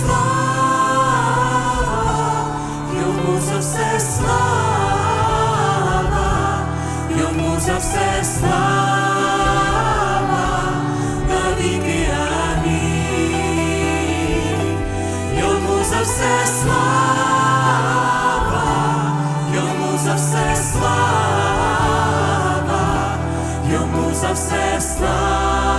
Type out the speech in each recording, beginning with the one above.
слава, йому за все слава, йому за все слава, йому за все слава, йому за все слава, йому за все слава.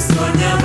Визнання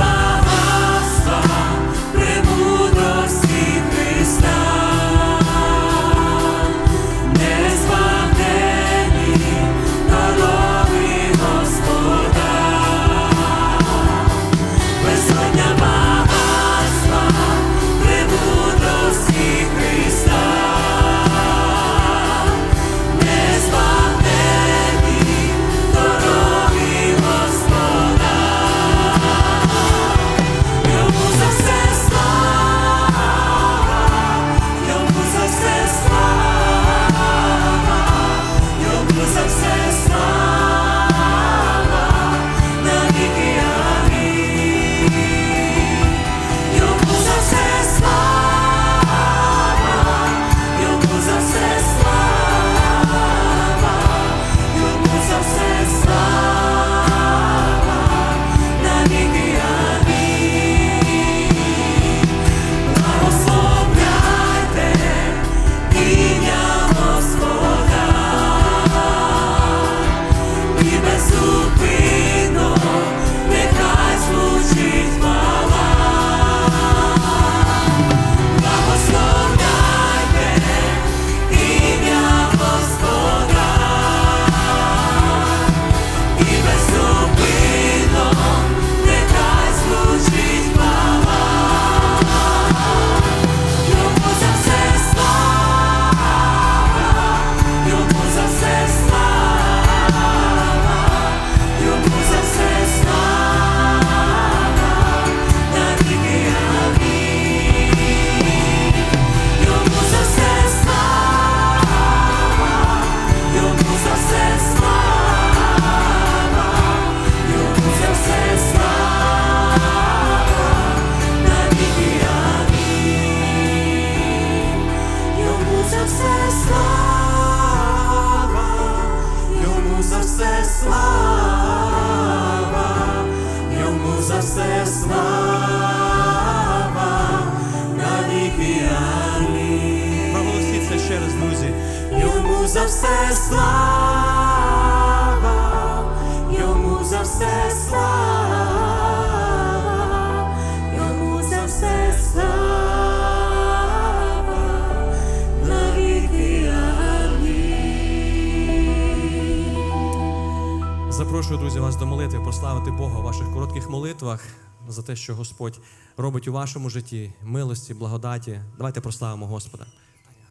все слава, йому за все слава, на віки амінь. Проголосіть ще раз, друзі. Йому за все слава. Запрошую, друзі, вас до молитви, прославити Бога в ваших коротких молитвах за те, що Господь робить у вашому житті, милості, благодаті. Давайте прославимо Господа.